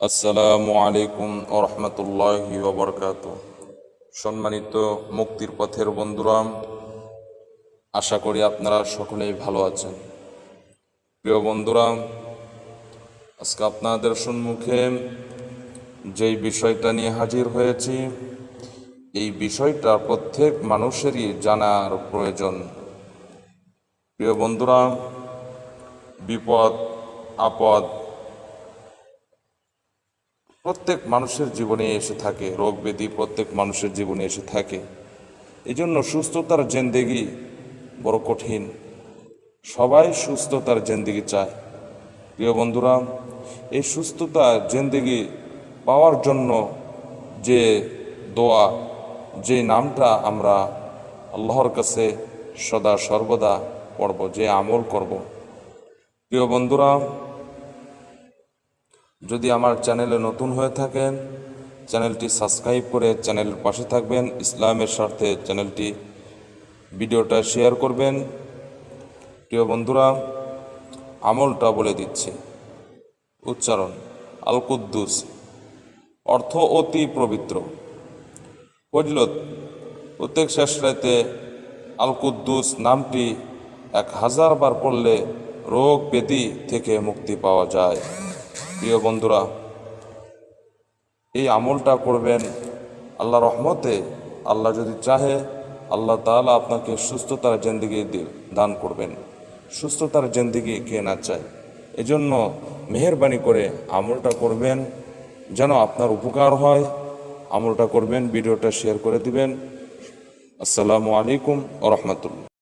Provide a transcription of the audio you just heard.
আসসালামু আলাইকুম ওরহমতুল্লাহি ওবরকাত সম্মানিত মুক্তির পথের বন্ধুরা, আশা করি আপনারা সকলেই ভালো আছেন। প্রিয় বন্ধুরা, আজকে আপনাদের সম্মুখে যেই বিষয়টা নিয়ে হাজির হয়েছি, এই বিষয়টা প্রত্যেক মানুষেরই জানার প্রয়োজন। প্রিয় বন্ধুরা, বিপদ, আপদ প্রত্যেক মানুষের জীবনে এসে থাকে রোগ ব্যাধি, প্রত্যেক মানুষের জীবনে এসে থাকে। এই জন্য সুস্থতার জেন্দেগি বড় কঠিন। সবাই সুস্থতার জেন্দেগি চায়। প্রিয় বন্ধুরা, এই সুস্থতা জেন্দেগি পাওয়ার জন্য যে দোয়া, যে নামটা আমরা আল্লাহর কাছে সদা সর্বদা পড়ব, যে আমল করব। প্রিয় বন্ধুরা যদি আমার চ্যানেলে নতুন হয়ে থাকেন, চ্যানেলটি সাবস্ক্রাইব করে চ্যানেলের পাশে থাকবেন, ইসলামের স্বার্থে চ্যানেলটি ভিডিওটা শেয়ার করবেন। প্রিয় বন্ধুরা, আমলটা বলে দিচ্ছি। উচ্চারণ আল কুদ্দুস অর্থ অতি পবিত্র। ফজলত, প্রত্যেক শেষ রাতে আল কুদ্দুস নামটি এক হাজার বার পড়লে রোগ ব্যাধি থেকে মুক্তি পাওয়া যায়। প্রিয় বন্ধুরা, এই আমলটা করবেন আল্লাহ রহমতে। আল্লাহ যদি চাহে, আল্লাহ তালা আপনাকে সুস্থতার জেন্দিগি দান করবেন। সুস্থতার জেন্দিগি কে না চায়? এজন্য মেহরবানি করে আমলটা করবেন যেন আপনার উপকার হয়। আমলটা করবেন, ভিডিওটা শেয়ার করে দিবেন। আসসালামু আলাইকুম ও রহমতুল্লাহ।